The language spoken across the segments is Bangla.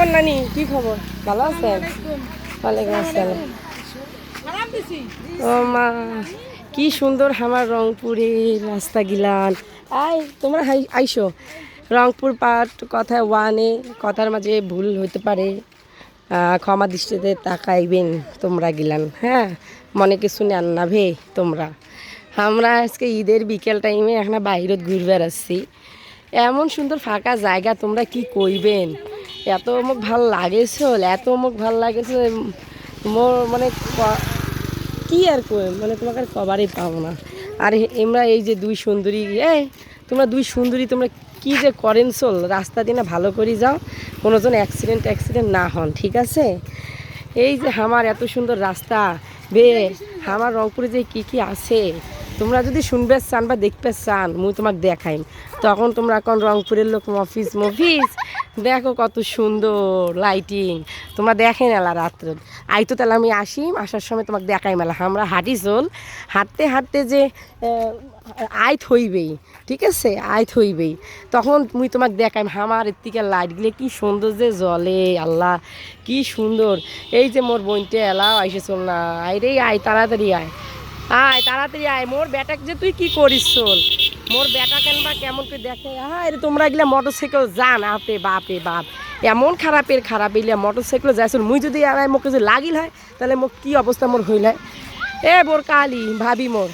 আমার নানি কি খবর? ভালো আছেন? ওয়ালাইকুম আসসালাম ও মা কি সুন্দর আমার রংপুরের রাস্তা গিলান। আই তোমরা আইসো। রংপুর পার্ট কথায় ওয়ানে কথার মাঝে ভুল হতে পারে। ক্ষমা দৃষ্টিতে তাকাইবেন তোমরা গিলান হ্যাঁ? মনে কিছু নেন না ভে তোমরা। আমরা আজকে ঈদের বিকেল টাইমে এখন বাইরত ঘুরে বেড়াচ্ছি এমন সুন্দর ফাঁকা জায়গা তোমরা কি কইবেন? এত মোক ভালো লাগেছিল, এত মোক ভালো লাগেছে মোর মানে ক- আর কই মানে তোমাকে আর কবারই পাবো না। আর এ- আমরা এই যে দুই সুন্দরী এই তোমরা দুই সুন্দরী তোমরা কি যে করেন চল রাস্তা দিয়ে না ভালো করে যাও, কোনোজন অ্যাক্সিডেন্ট অ্যাক্সিডেন্ট না হন, ঠিক আছে? এই যে আমার এত সুন্দর রাস্তা বে আমার রংপুরে যে কি কি আছে, তোমরা যদি শুনবে চান বা দেখবে চান, মুই তোমাকে দেখাইম। তখন তোমরা এখন রংপুরের লোক মফিস মফিস দেখো কত সুন্দর লাইটিং তোমরা দেখে নেলা রাত্র। আই তো তাহলে আমি আসি, আসার সময় তোমাকে দেখাই মেলা। আমরা হাঁটি চল, হাঁটতে হাঁটতে যে আইত হইবেই, ঠিক আছে? আইত হইবেই। তখন মুই তোমাকে দেখাই, আমার এর থেকে লাইটগুলো কি সুন্দর যে জলে আল্লাহ, কি সুন্দর। এই যে মোর বোনটা এলাও আইসে চল না। আয় রে, আয়, তাড়াতাড়ি আয়। আয়, তাড়াতাড়ি আয়। মোর বেটাক যে তুই কি করিস চল। মোর বেটা কেন বা কেমন করে দেখে? আয় রে তোমরা এগুলা মোটর সাইকেল যান আপে বাপে বাপ। এমন খারাপের খারাপ এগুলা মোটর সাইকেল যাইছিল মুই যদি আর মোক যদি লাগিল হয়, তাহলে মোক কি অবস্থা মোর হইল হয়? এ বোর কালি, ভাবি মোর।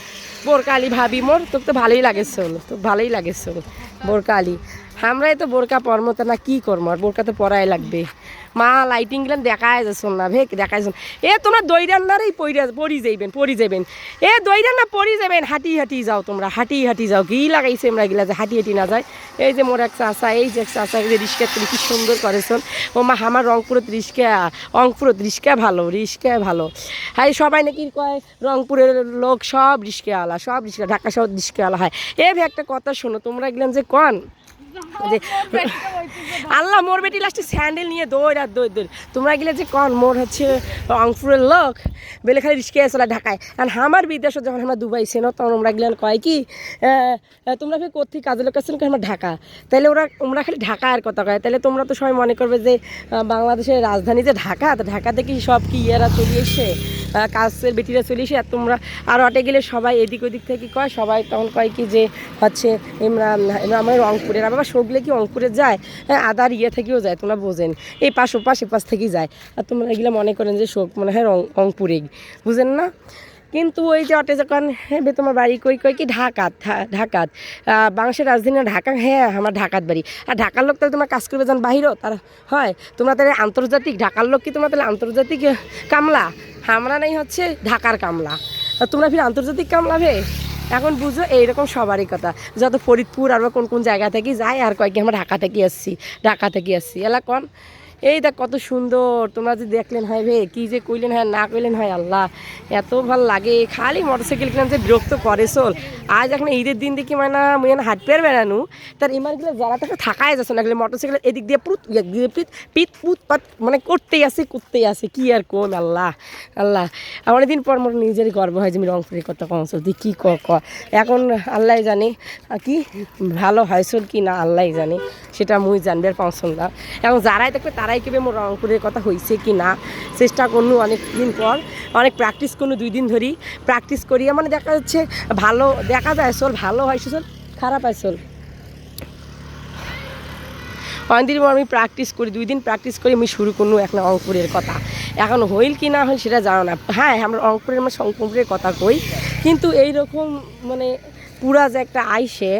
বোর কালি, ভাবি মোর। তোকে তো ভালোই লাগে চল তো ভালোই লাগে চল বোর কালি। আমরাই তো বোরকা পরমতে না কি করব আর বোরকা তো পরাই লাগবে। মা লাইটিং গুলান দেখায় যাচ্ছ না ভেক দেখায় যাচ্ছ এ, তোমরা দই রান্নারই পড়ি পড়ি যাইবেন পড়ি যাইবেন। এ দই রান্না পড়ি যাবেন হাঁটি হাঁটি যাও তোমরা, হাঁটি হাঁটি যাও। কি লাগাইছে আমরা গিলা যে হাঁটি হাঁটি না যায়? এই যে মোর এক চাষা এই যে এক চাষা এই যে রিস্কা তুমি কি সুন্দর করেছন। ও মা, আমার রংপুরত রিস্কা রংপুরত রিস্কা ভালো রিস্কা ভালো। হাই সবাই নাকি কয়, রংপুরের লোক সব রিস্কা আলা সব রিস্কা, ঢাকা শহর রিস্কা আলা হয়। এ একটা কথা শোনো, তোমরা গেলেন যে কন যে আল্লাহ, মোর বেটি লাস্টে স্যান্ডেল নিয়ে দৌড় আর দৌড় দৌড়। তোমরা গেলে যে কন, মোর হচ্ছে রংপুরের লোক, বেলে খালি রিস্কে আসলে ঢাকায়। আর আমার বিদেশে যখন আমরা দুবাই ছিল তখন আমরা গেলেন কয় কি তোমরা ফের কোথেকে কাজের লোক আসছেন আমার ঢাকা। তাহলে ওরা ওরা খালি ঢাকা আর কথা কয়। তাহলে তোমরা তো সবাই মনে করবে যে বাংলাদেশের রাজধানী যে ঢাকা, তো ঢাকাতে কি সব কি ইয়েরা চলে এসে কাজের বেটিরা চলে এসে, আর তোমরা আর অটে গেলে সবাই এদিক ওদিক থেকে কয়, সবাই তখন কয় কি যে হচ্ছে আমরা আমরা রংপুরের আর বাবা সবগুলো কি রংপুরে যায়? হ্যাঁ আদার ইয়ে থেকেও যায়, তোমরা বোঝেন। এই পাশ ও পাশ, এ পাশ থেকেই যায়। আর তোমরা এগুলো মনে করেন যে শোক, মনে হয় রং রংপুরে বুঝেন না? কিন্তু ওই যে অটে যখন হ্যাঁ তোমার বাড়ি কই কই কি? ঢাকাত ঢাকাত। বাংলাদেশের রাজধানী ঢাকা? হ্যাঁ আমার ঢাকাত বাড়ি। আর ঢাকার লোক তাহলে তোমরা কাজ করবে যান বাহিরও, তার হয়? তোমরা তাহলে আন্তর্জাতিক, ঢাকার লোক কি তোমরা তাহলে আন্তর্জাতিক কামলা? আমরা নাই হচ্ছে ঢাকার কামলা। তোমরা ফির আন্তর্জাতিক কামলা ভে? এখন বুঝো এইরকম সবারই কথা। যত ফরিদপুর আর কোন কোন জায়গা থেকে যায়, আর কয়েকদিন আমরা ঢাকা থেকে আসছি, ঢাকা থেকে আসছি। এলা কন? এই দেখ কত সুন্দর, তোমরা যে দেখলেন, হয় ভে কি যে কইলেন, হয়, না কইলেন, হয় আল্লাহ, এত ভালো লাগে। খালি মোটরসাইকেল কিনলাম যে বিরক্ত করে চল আজ এখন ঈদের দিন দেখি মানে মুই হাট পেয়ার বেড়ানো তার ইমারগুলো যারা থাকে থাকাই যাচ্ছে না গেলে মোটরসাইকেল এদিক দিয়ে পুত দিয়ে পিত পিত, পুত, পাত মানে করতেই আছে করতেই আছে কি আর কোন আল্লাহ আল্লাহ। অনেকদিন পর মোর নিজেরই গর্ব হয় যে, আমি রংপুরের কথা কমসল দি কী ক এখন আল্লাহ জানে কি ভালো হয় হয়েছিল কি না আল্লাহ জানে, সেটা মুই জানবে পাঁচশো না। এখন যারাই দেখবে, তারাই কেবে মোর রংপুরের কথা হয়েছে কি না, চেষ্টা করনু অনেক দিন পর, অনেক প্র্যাকটিস করনু দুই দিন ধরি প্র্যাকটিস করিয়া মানে দেখা যাচ্ছে ভালো, দেখা যায় চল, ভালো হয় চল, খারাপ হয় চল। অনেকদিন আমি প্র্যাকটিস করি, দুই দিন প্র্যাকটিস করি, আমি শুরু করনু এখন অঙ্কুরের কথা। এখন হইল কি না হইল সেটা জানো না। হ্যাঁ আমরা অঙ্কুরের আমার শঙ্কুরের কথা কই, কিন্তু এই রকম মানে পুরা যে একটা আইসে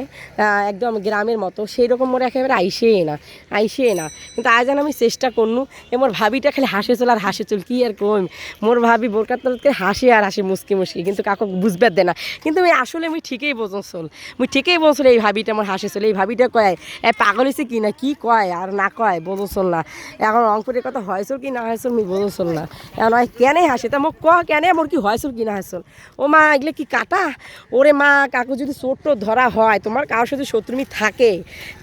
একদম গ্রামের মতো সেই রকম মোর একেবারে আইসেই না আইসেই না। কিন্তু আজ আমি চেষ্টা করনু এ মোর ভাবিটা খালি হাসে চল আর হাসে চল, কি আর কম মোর ভাবি বোরকার তলকে হাসে আর হাসে মুসকি মুসকি, কিন্তু কাকু বুঝবে দে না। কিন্তু আমি আসলে আমি ঠিকই বোঝন চল, মুই ঠিকই বলছিল এই ভাবিটা আমার হাসে চল, এই ভাবিটা কয়, এ পাগল হয়েছে কি না, কি কয় আর না কয়, বোঝো চল না। এখন অঙ্কুরের কথা হয়েছিল কি না হয়েছিল আমি বোঝো চল না। এখন কেনে হাসে, তা মোক ক কেনে, মোর কি হয়েছিল কি না হয়েছিল ও মা, এগুলো কি কাটা? ওরে মা, কাকু যদি যদি চোট ধরা হয় তোমার কারোর সাথে শত্রুমি থাকে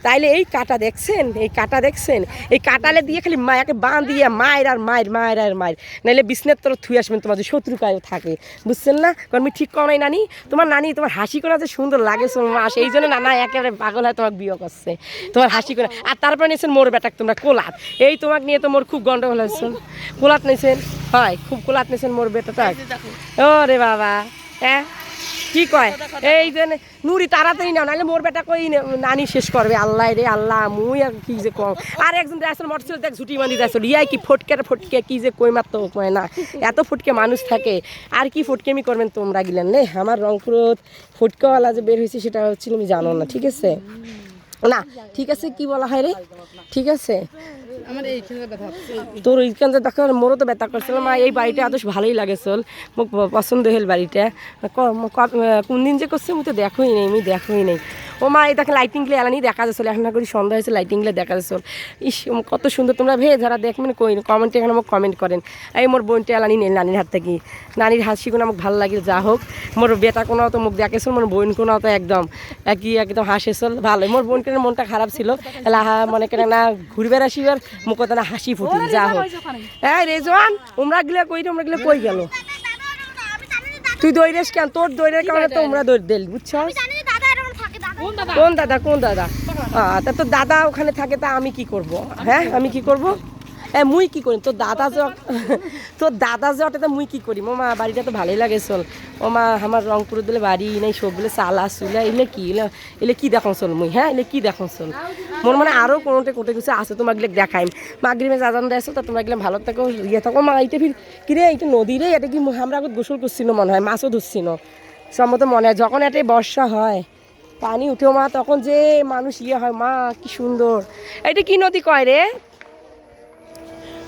তাইলে এই কাটা দেখছেন? এই কাটা দেখছেন? এই কাটালে দিয়ে খালি মায়াকে বাঁ দিয়ে মায়ের আর মায়ের মায়ের আর মায়ের। নাইলে বিছনের তরফ থুয়ে আসবেন তোমাদের শত্রু কায়ও থাকে। বুঝছেন না? কারণ আমি ঠিক করাই নানি। তোমার নানি তোমার হাসি করা যে সুন্দর লাগে মা। সেই জন্য নানা একেবারে পাগল হয় তোমাকে বিয়ে করছে। তোমার হাসি করে আর তারপরে নিয়েছেন মোর বেটাক তোমরা কোলাত। এই তোমাকে নিয়ে তো মোর খুব গন্ডগোল হয়েছে। কোলাত নিয়েছেন? হয় খুব কোলাত নিয়েছেন মোর বেটাটা ও রে বাবা। হ্যাঁ? কি কয়? এই যে নুরি, তাড়াতাড়ি নাও, নাহলে মোর বেটা কই নানি শেষ করবে। আল্লাহ রে, আল্লাহ, মুই আর কি যে কম। আর একজন আসলে মোটরসাইকেল দেখ, ঝুটি বাঁধি যাচ্ছিল ইয়াই কি ফটকে ফটকে কি যে কই মাত্র কয় না। এত ফটকে মানুষ থাকে। আর কি ফটকেমি করবেন তোমরা গিলেন নে? আমার রংপুরত ফটকাওয়ালা যে বের হয়েছে, সেটা হচ্ছিল আমি জানো না, ঠিক আছে? না ঠিক আছে কি বলা হয় রে? ঠিক আছে। তোর ওইখান থেকে দেখো মোরও তো ব্যথা করছিল। মা এই বাড়িটা আদৌ ভালোই লাগে চল। মোক পছন্দ হল বাড়িটা। কোনদিন কোন দিন যে করছে মুই তো দেখোই নেই আমি দেখোই নেই। ও মা এই দেখে লাইটিংগুলো এলানি দেখা যাচ্ছিল এখন না করি সন্ধ্যা হয়েছে লাইটিংগুলো দেখা যাচ্ছিল ইস কত সুন্দর তোমরা ভে যারা দেখবেন কই কমেন্টে এখানে মোক কমেন্ট করেন। এই মোর বোনটা এলানি নেই নানির হাত থেকে। নানির হাসি কোনো আমাকে ভালো লাগে যা হোক। মোর বেটা কোনো তো মুখ দেখেছিল মোর বোন কোনো তো একদম একই একদম হাসেছিল ভালো মোর বোনকে মনটা খারাপ ছিল। এলা হা- মনে করে না ঘুরবে আসিবার মুখ না হাসি ফুটি যা হোক। হ্যাঁ রেজন উমরা গিলে কই রে, উমরা গিলে কই গেল? তুই দৌড়েস কেন? তোর দৌড়ের কারণে তো উমরা দৌড় দিল বুঝছ কোন দাদা? কোন দাদা তা তোর দাদা ওখানে থাকে, তা আমি কি করব? হ্যাঁ আমি কি করব? এ মুই কি করি? তোর দাদা জ তোর দাদা জটে তো মুই কি করি? মোমা বাড়িটা তো ভালোই লাগে চল। ও মা, আমার রংপুর দিলে বাড়ি নেই সবগুলো চালা চুলা এলে কি এলে কি দেখো চল মুই হ্যাঁ এলে কি দেখো চল। মোর মানে আরও কোনোটা কোটে কিছু আছে, তোমাক গিলে দেখাইম। মাগরিমে যাজান দেয় তো তোমরা গেলে ভালো থাকো ইয়ে থাকো। মা, এইটা ফির কিরে, এইটা নদী রে এটা কি আমরা আগত গোসল করছিল মনে হয়, মাছও ধরছিল সম্মত মনে হয়, যখন এটাই বর্ষা হয় পানি উঠেও মা তখন যে মানুষ ইয়ে হয় মা কি সুন্দর। এটা কি নদী কয় রে?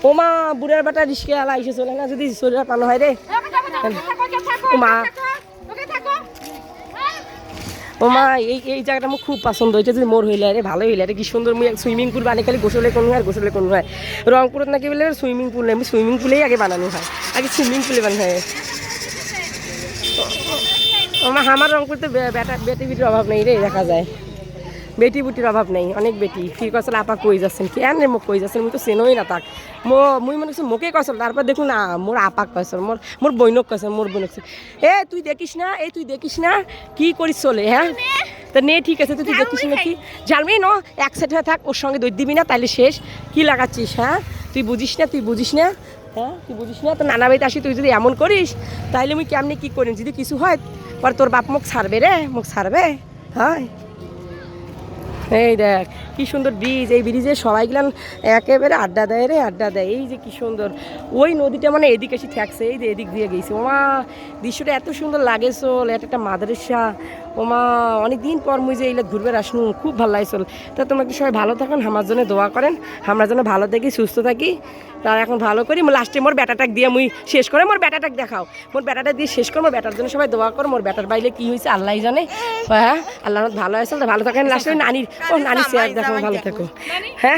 ও মা বুড়ার বেটা রিস্কে আলা এসে চলে না যদি শরীর পানো হয় রে। ও মা। ও মা এই এই জায়গাটা আমার খুব পছন্দ হয়েছে যদি মোর হইলে রে ভালো হইলে রে কি সুন্দর মুই সুইমিং পুল বানিয়ে খালি গোসলে কোনো হয় গোসলে কোনো হয়। রংপুরত নাকি বলে সুইমিং পুল নেই সুইমিং পুলেই আগে বানানো হয় আগে সুইমিং পুলে বানানো হয়। আমার আমার রংপুর তো বেটা বেটি বিটির অভাব নেই রে দেখা যায়। বেটি বুটির অভাব নেই অনেক বেটি। ফির কছিল আপা কই যাচ্ছেন? কেন রে মোক কই যাচ্ছেন? মুই তো চেনই না তাক। মো মুই মনে করছি মোকে কছিল তারপর দেখুন না মোর আপাক কছিল মোর মোর বইনক কছিল মোর বইনক এ তুই দেখিস না এ তুই দেখিস না কি করিস চলে হ্যাঁ? তা নে ঠিক আছে তুই তুই দেখিস না কি? জানবি ন এক সেট হয়ে থাক ওর সঙ্গে দই দিবি না তাইলে শেষ। কি লাগাচ্ছিস হ্যাঁ? তুই বুঝিস না তুই বুঝিস না হ্যাঁ? তুই বুঝিস না তো নানা বাড়িতে আসি তুই যদি এমন করিস তাইলে মুই কেমনি কি করিম যদি কিছু হয় পর তোর বাপ মুখ ছাড়বে রে মুখ ছাড়বে? হয়। এই দেখ। কি সুন্দর ব্রিজ এই ব্রিজে সবাই গেলাম একেবারে আড্ডা দেয় রে আড্ডা দেয়। এই যে কি সুন্দর। ওই নদীটা মানে এদিকে এসে থাকছে এই যে এদিক দিয়ে গেছে। ওমা দৃশ্যটা এত সুন্দর লাগে চল এটা একটা মাদ্রাসা। ওমা অনেক দিন পর মুই যে এইলে ঘুরবে আসনু খুব ভালো লাগে চল তা তোমরা একটু সবাই ভালো থাকেন আমার জন্য দোয়া করেন। আমরা যেন ভালো থাকি সুস্থ থাকি। তার এখন ভালো করি লাস্টে মোর ব্যাটাটাক দিয়ে মুই শেষ করে মোর ব্যাটাটাক দেখাও। মোর ব্যাটাটা দিয়ে শেষ কর মোর ব্যাটার জন্য সবাই দোয়া কর মোর ব্যাটার বাইরে কি হয়েছে আল্লাহ জানে। হ্যাঁ আল্লাহ ভালো আছে ভালো থাকেন। লাস্টে নানির ও নানি চেয়ার দেখো ভালো থাকো। হ্যাঁ?